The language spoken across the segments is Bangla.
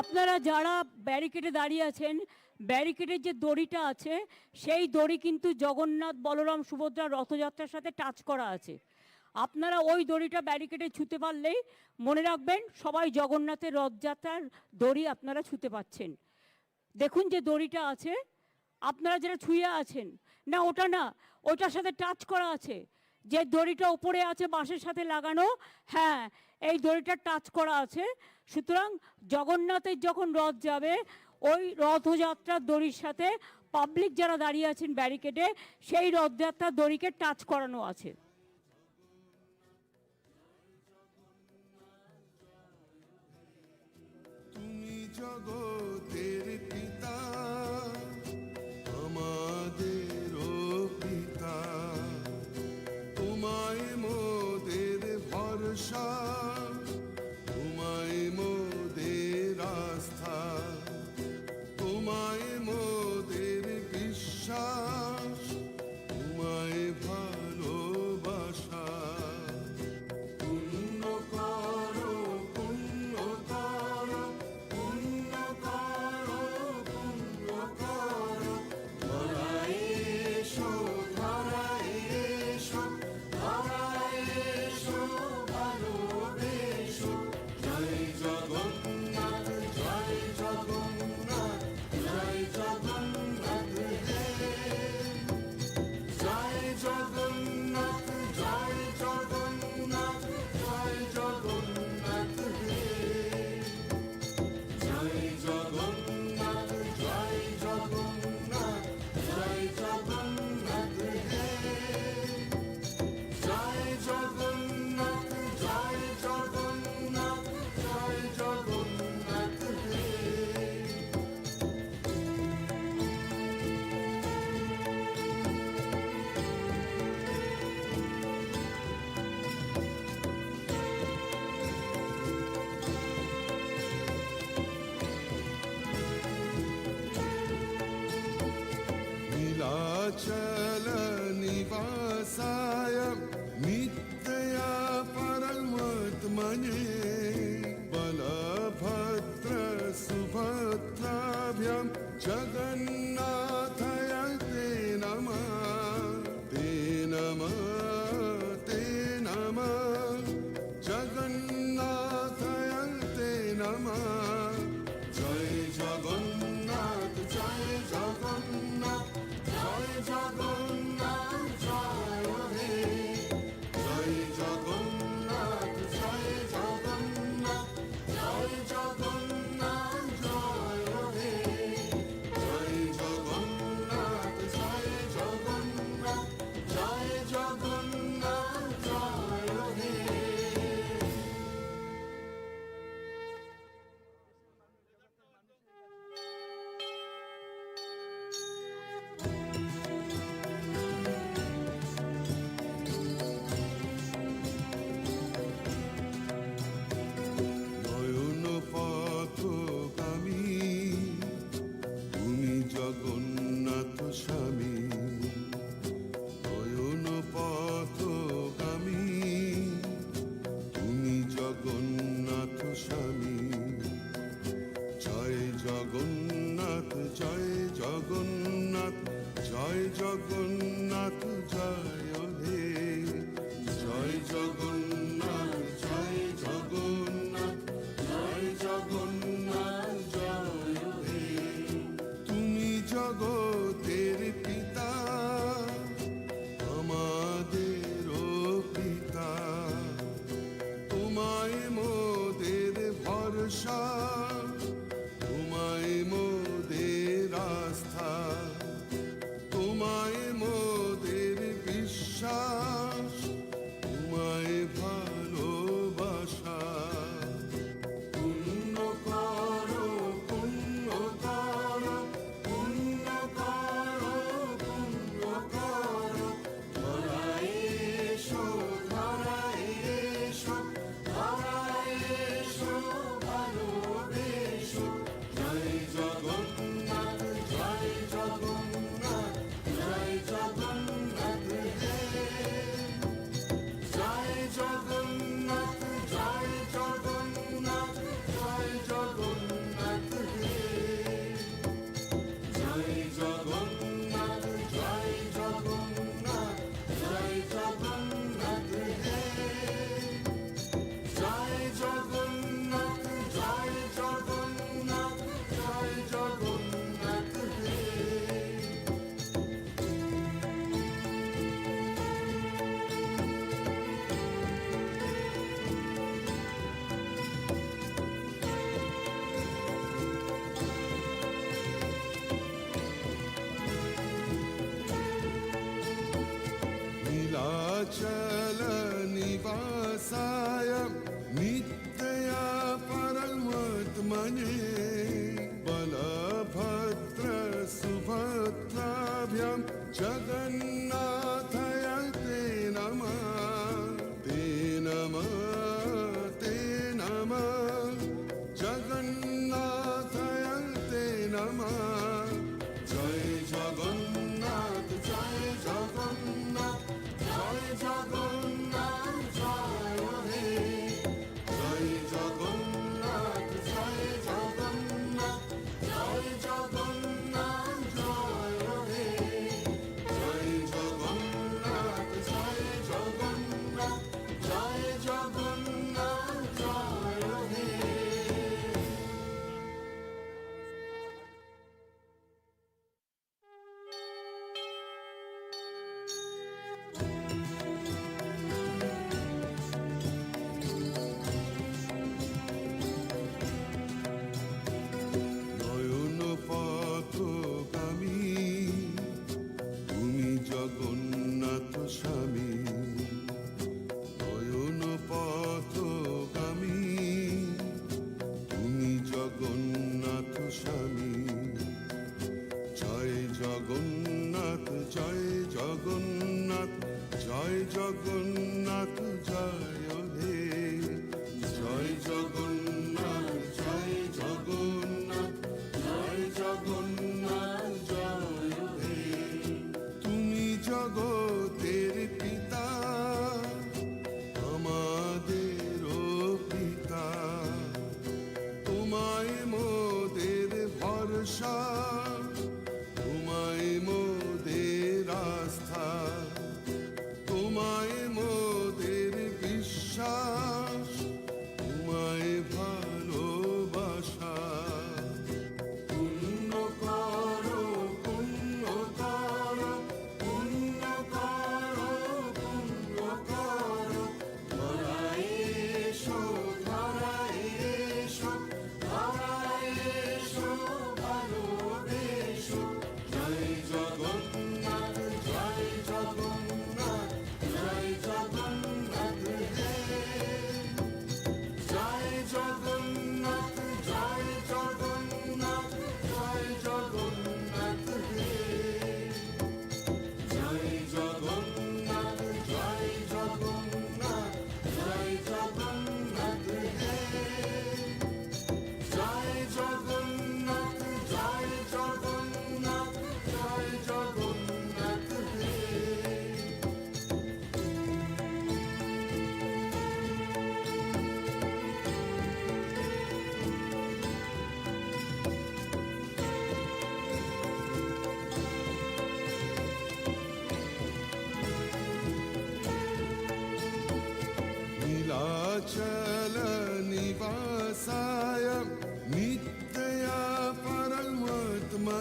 আপনারা যারা ব্যারিকেডে দাঁড়িয়ে আছেন, ব্যারিকেডের যে দড়িটা আছে, সেই দড়ি কিন্তু জগন্নাথ, বলরাম, সুভদ্রা রথযাত্রার সাথে টাচ করা আছে। আপনারা ওই দড়িটা ব্যারিকেডে ছুতে পারলেই মনে রাখবেন, সবাই জগন্নাথের রথযাত্রার দড়ি আপনারা ছুতে পাচ্ছেন। দেখুন যে দড়িটা আছে, আপনারা যারা ছুঁয়ে আছেন, না, ওটা না, ওটার সাথে টাচ করা আছে। যে দড়িটা উপরে আছে বাঁশের সাথে লাগানো হ্যাঁ এই দড়িটা টাচ করা আছে। সুতরাং জগন্নাথের যখন রথ যাবে, ওই রথযাত্রার দড়ির সাথে পাবলিক যারা দাঁড়িয়ে আছেন ব্যারিকেডে সেই রথযাত্রার দড়িকে টাচ করানো আছে। জগতের পিতা আমাদেরও পিতা তোমায় মোদের ভরসা નિવાસાય નિત્યા પરમાત્મને জগন্নাথ স্বামী। জয় জগন্নাথ জয় জগন্নাথ জয় জগন্নাথ জয় হে জয় জগন্নাথ yani জয় জগন্নাথ জয় জগন্নাথ জয় জগন্নাথ জয় হে জয় জগ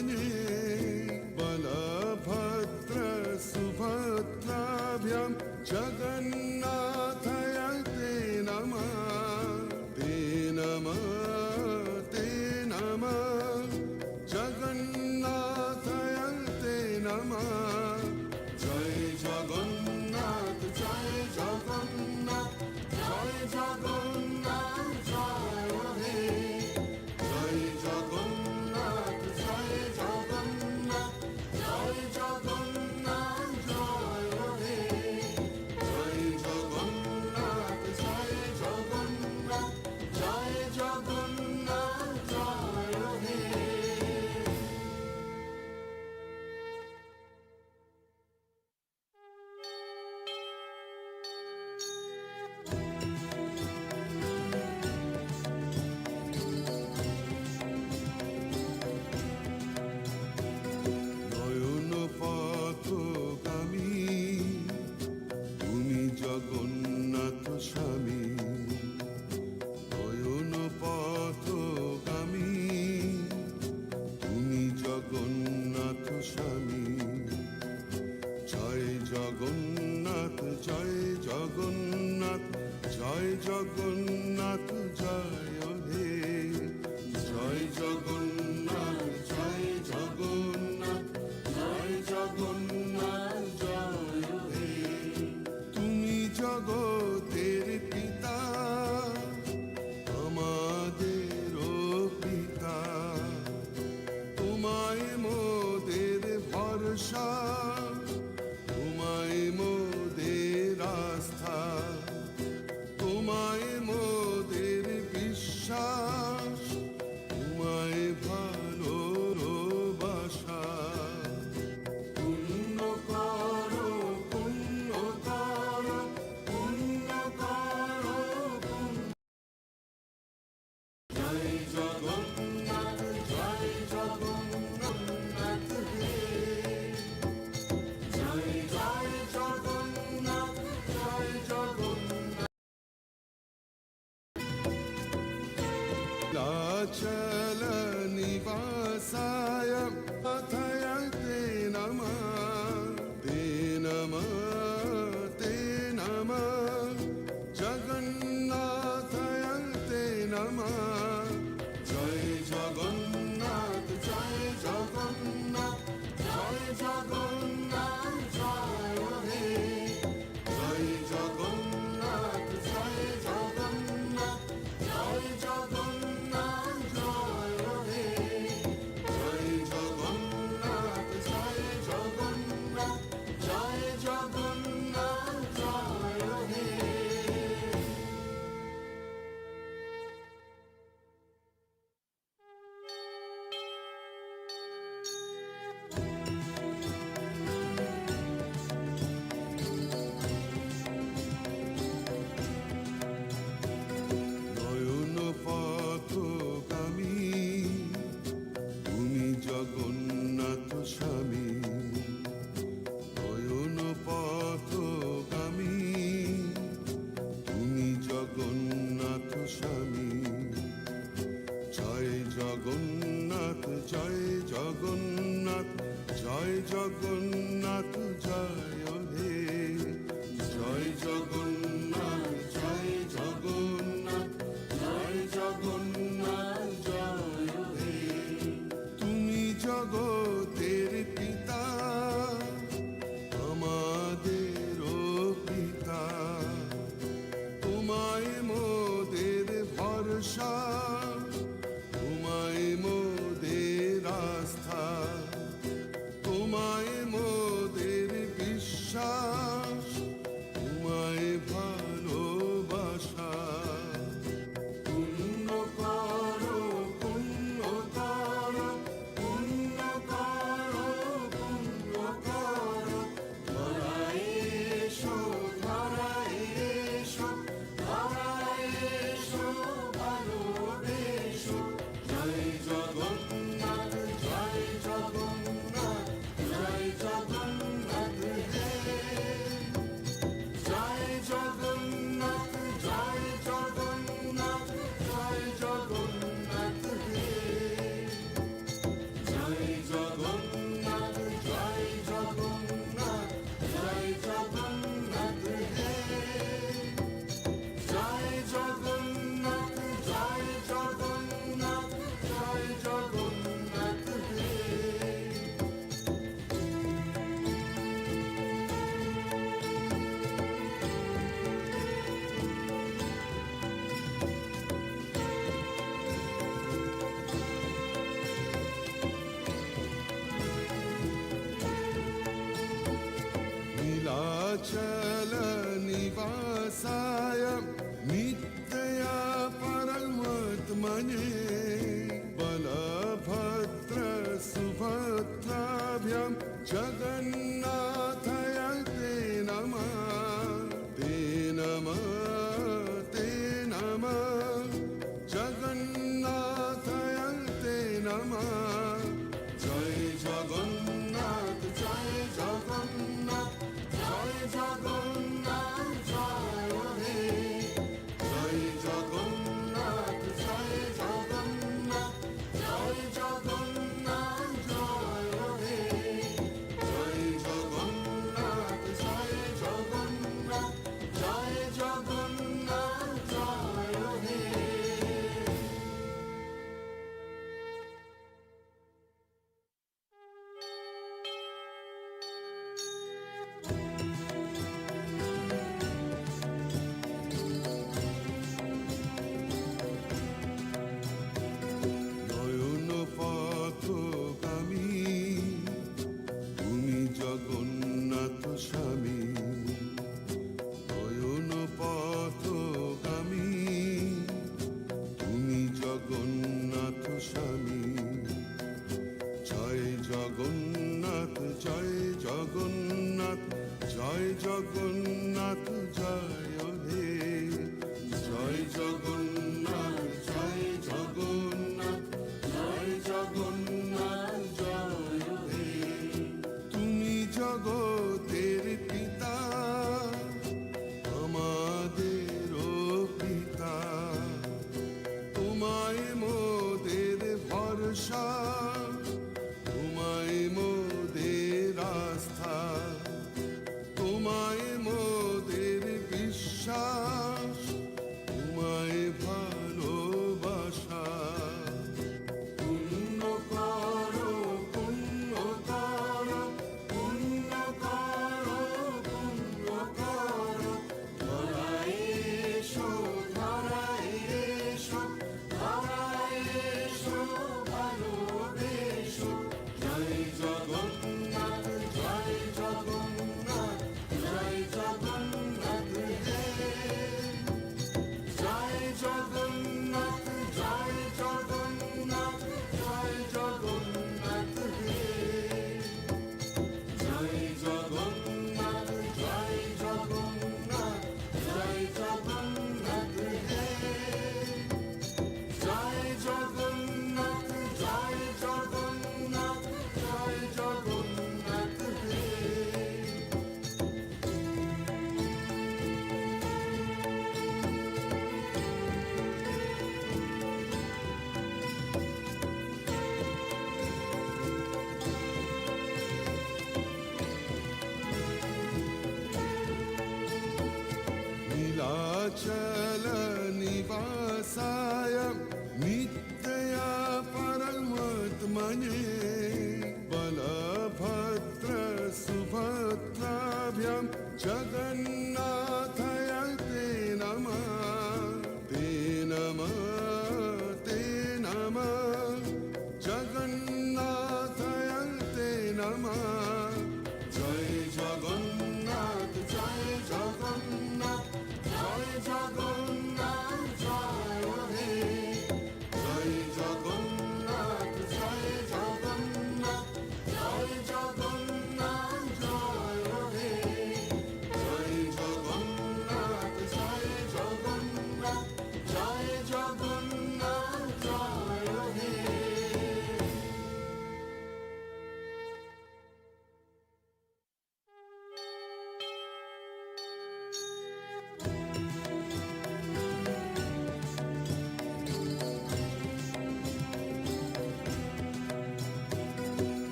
ध्वनि बलभद्रसुभद्राभ्यां जग জগন্নাথ, জয় জগন্নাথ জয় জগন্নাথ, জয় হে জয় জগন্নাথ জয় জগন্নাথ জয় জগন্নাথ, জয় হে তুমি জগন্নাথ church.